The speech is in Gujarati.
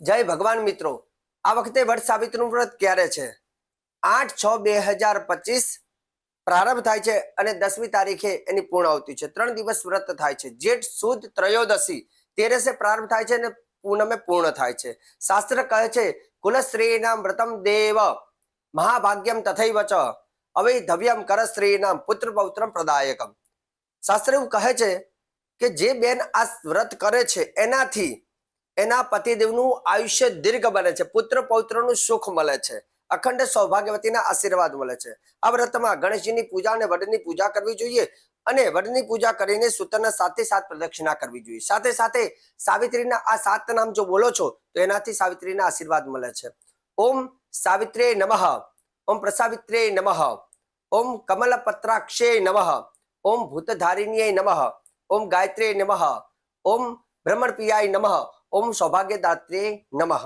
જય ભગવાન મિત્રો. આ વખતે વટ સાવિત્રીનું વ્રત ક્યારે છે? આઠ છ બે હજાર પચીસ પ્રારંભ થાય છે અને દસમી તારીખે એની પૂર્ણાવતિ છે. ત્રણ દિવસ વ્રત થાય છે. જેઠ, સુદ, ત્રયોદશી તેરસે પ્રારંભ થાય છે અને પૂનમે પૂર્ણ થાય છે. શાસ્ત્ર કહે છે કુલશ્રીનામ વ્રતમ દેવ મહાભાગ્યમ તથૈવ ચ અવૈધવ્યમ કરશ્રીનામ પુત્ર પૌત્રમ પ્રદાયકમ. શાસ્ત્ર એવું કહે છે કે જે બેન આ વ્રત કરે છે એનાથી એના પતિદેવનું આયુષ્ય દીર્ઘ બને છે. પુત્ર પૌત્રનું સુખ મળે છે. અખંડ સૌભાગ્યવતીના આશીર્વાદ મળે છે. આ વ્રતમાં ગણેશજીની પૂજા અને વડની પૂજા કરવી જોઈએ અને વડની પૂજા કરીને સૂતરના સાથે સાત પ્રદક્ષિણા કરવી જોઈએ. સાથે સાથે સાવિત્રીના આ સાત નામ જો બોલો છો, તો એનાથી સાવિત્રીના આશીર્વાદ મળે છે. ઓમ સાવિત્રે નમઃ. ઓમ પ્રસાવિત્રે નમઃ. ઓમ કમલપત્રાક્ષે નમઃ. ઓમ ભૂતધારિણીય નમઃ. ઓમ ગાયત્રે નમઃ. ઓમ ભ્રમણપ્રિયાય નમઃ. ઓમ સૌભાગ્યદાત્રે નમઃ.